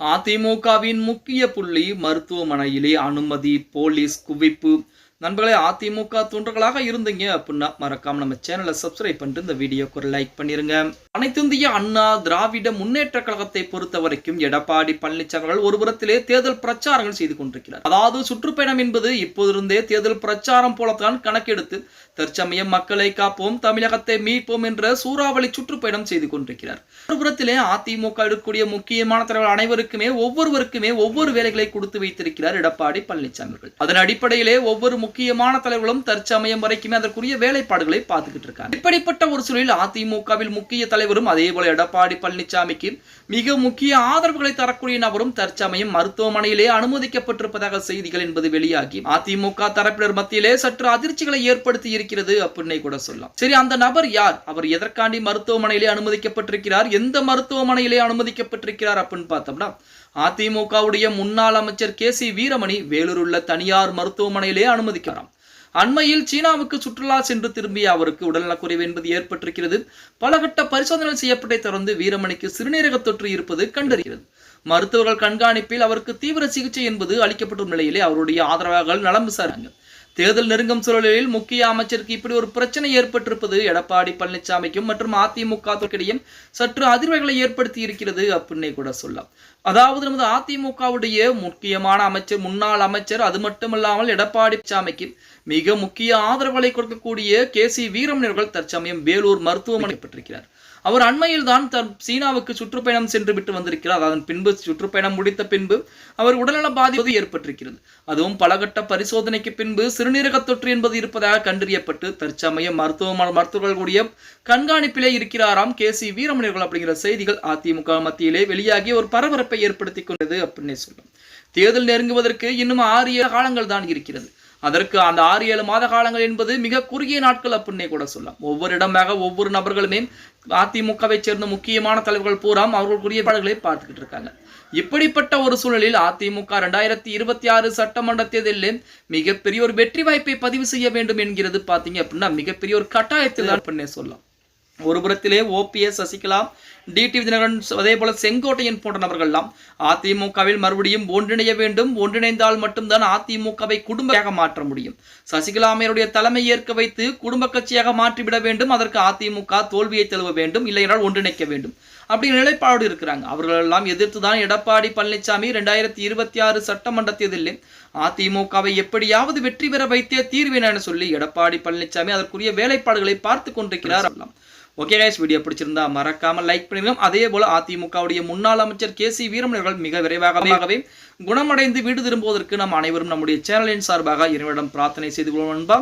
அதிமுகவின் முக்கிய புள்ளி மருத்துவமனையிலே அனுமதி போலீஸ் குவிப்பு நண்பர்களே அதிமுக தொண்டர்களாக இருந்தீங்க அப்படின்னா மறக்காம நம்ம சேனலை சப்ஸ்கிரைப் பண்ணிட்டு இந்த வீடியோக்கு ஒரு லைக் பண்ணிருங்க. அனைத்திந்திய அண்ணா திராவிட முன்னேற்ற கழகத்தை பொறுத்த வரைக்கும் எடப்பாடி பழனிசாமி அவர்கள் ஒருபுறத்திலே தேர்தல் பிரச்சாரங்கள் செய்து கொண்டிருக்கிறார். அதாவது சுற்றுப்பயணம் என்பது இப்போதிருந்தே தேர்தல் பிரச்சாரம் போலத்தான் கணக்கெடுத்து தற்சமயம் மக்களை காப்போம் தமிழகத்தை மீட்போம் என்ற சூறாவளி சுற்றுப்பயணம் செய்து கொண்டிருக்கிறார். ஒருபுறத்திலே அதிமுக எடுக்கக்கூடிய முக்கியமான தலைவர்கள் அனைவருக்குமே ஒவ்வொருவருக்குமே ஒவ்வொரு வேலைகளை கொடுத்து வைத்திருக்கிறார் எடப்பாடி பழனிசாமி அவர்கள் அதன் அடிப்படையிலே ஒவ்வொரு முக்கியமான தலைவர்களும் தற்சமயம் வரைக்குமே அதற்குரிய வேலைப்பாடுகளை பார்த்துக்கிட்டு இருக்காங்க. இப்படிப்பட்ட ஒரு சூழலில் அதிமுகவில் முக்கிய தலைவரும் அதே போல எடப்பாடி பழனிசாமிக்கு மிக முக்கிய ஆதரவுகளை தரக்கூடிய நபரும் தற்சமயம் மருத்துவமனையிலே அனுமதிக்கப்பட்டிருப்பதாக செய்திகள் என்பது வெளியாகி அதிமுக தரப்பினர் மத்தியிலே சற்று அதிர்ச்சிகளை ஏற்படுத்தி இருக்கிறது அப்படின்னு கூட சொல்லலாம். சரி அந்த நபர் யார்? அவர் எதற்காண்டி மருத்துவமனையிலே அனுமதிக்கப்பட்டிருக்கிறார்? எந்த மருத்துவமனையிலே அனுமதிக்கப்பட்டிருக்கிறார் அப்படின்னு பார்த்தோம்னா அதிமுகவுடைய முன்னாள் அமைச்சர் கே சி வீரமணி வேலூர் உள்ள தனியார் மருத்துவமனையிலே அனுமதி அனுமதிக்கிறார் அண்மையில் சீனாவுக்கு சுற்றுலா சென்று திரும்பிய அவருக்கு உடல்நலக்குறைவு என்பது ஏற்பட்டிருக்கிறது. பலகட்ட பரிசோதனை செய்யப்பட்டதை தொடர்ந்து வீரமணிக்கு சிறுநீரக தொற்று இருப்பது கண்டறிகிறது. மருத்துவர்கள் கண்காணிப்பில் அவருக்கு தீவிர சிகிச்சை என்பது அளிக்கப்படும் நிலையிலே அவருடைய ஆதரவாளர்கள் நலம் விசாரிங்க தேர்தல் நெருங்கும் சூழலில் முக்கிய அமைச்சருக்கு இப்படி ஒரு பிரச்சனை ஏற்பட்டிருப்பது எடப்பாடி பழனிசாமிக்கும் மற்றும் அதிமுக இடையே சற்று அதிர்வைகளை ஏற்படுத்தி இருக்கிறது அப்படின்னே கூட சொல்லலாம். அதாவது நமது அதிமுகவுடைய முக்கியமான அமைச்சர் முன்னாள் அமைச்சர் அது மட்டுமல்லாமல் எடப்பாடி சாமிக்கு மிக முக்கிய ஆதரவுகளை கொடுக்கக்கூடிய கே சி வீரமணியர்கள் தற்சமயம் வேலூர் மருத்துவமனை பெற்றிருக்கிறார் அவர் அண்மையில் தான் தன் சீனாவுக்கு சுற்றுப்பயணம் சென்று விட்டு வந்திருக்கிறார். அதன் பின்பு சுற்றுப்பயணம் முடித்த பின்பு அவர் உடல்நல பாதிப்பு ஏற்பட்டிருக்கிறது. அதுவும் பலகட்ட பரிசோதனைக்கு பின்பு சிறுநீரக தொற்று என்பது இருப்பதாக கண்டறியப்பட்டு தற்சமய மருத்துவ மருத்துவர்களுடைய கண்காணிப்பிலே இருக்கிறாராம் கே. சி. வீரமணியர்கள் அப்படிங்கிற செய்திகள் அதிமுக மத்தியிலே வெளியாகி ஒரு பரபரப்பை ஏற்படுத்தி கொண்டது அப்படின்னே சொல்லும் தேர்தல் நெருங்குவதற்கு இன்னும் ஆறு ஏழு காலங்கள் தான் இருக்கிறது. அதற்கு அந்த ஆறு ஏழு மாத காலங்கள் என்பது மிக குறுகிய நாட்கள் அப்படின்னே கூட சொல்லலாம். ஒவ்வொரு இடமாக ஒவ்வொரு நபர்களுமே அதிமுகவை சேர்ந்த முக்கியமான தலைவர்கள் பூராம் அவர்களுக்குரிய பாடல்களை பார்த்துக்கிட்டு இருக்காங்க. இப்படிப்பட்ட ஒரு சூழலில் அதிமுக ரெண்டாயிரத்தி இருபத்தி ஆறு சட்டமன்ற தேர்தலில் மிகப்பெரிய ஒரு வெற்றி வாய்ப்பை பதிவு செய்ய வேண்டும் என்கிறது பார்த்தீங்க அப்படின்னா மிகப்பெரிய ஒரு கட்டாயத்தில் தான் பண்ணே சொல்லலாம். ஒரு புறத்திலே ஓபிஎஸ் சசிகலா டிடிவி தினகரன் அதே போல செங்கோட்டையன் போன்ற நபர்கள்லாம் அதிமுகவில் மறுபடியும் ஒன்றிணைய வேண்டும் ஒன்றிணைந்தால் மட்டும்தான் அதிமுகவை குடும்பமாக மாற்ற முடியும். சசிகலா அம்மையருடைய தலைமை ஏற்க வைத்து குடும்ப கட்சியாக மாற்றிவிட வேண்டும் அதற்கு அதிமுக தோல்வியை தழுவ வேண்டும் இல்லையென்றால் ஒன்றிணைக்க வேண்டும். அப்படிங்கிற நிலைப்பாடு இருக்கிறாங்க. அவர்கள் எல்லாம் எதிர்த்து தான் எடப்பாடி பழனிசாமி ரெண்டாயிரத்தி இருபத்தி ஆறு சட்டமன்ற தேர்தலில் அதிமுகவை எப்படியாவது வெற்றி பெற வைத்தே தீர்வேன என சொல்லி எடப்பாடி பழனிசாமி அதற்குரிய வேலைப்பாடுகளை பார்த்து கொண்டிருக்கிறார். ஓகே கைஸ் வீடியோ பிடிச்சிருந்தா மறக்காம லைக் பண்ணிடுங்க அதே போல அதிமுகவுடைய முன்னாள் அமைச்சர் கே சி வீரமணியர்கள் மிக விரைவாகவே குணமடைந்து வீடு திரும்புவதற்கு நாம் அனைவரும் நம்முடைய சேனலின் சார்பாக இறைவனிடம் பிரார்த்தனை செய்து கொள்வோம் நண்பா.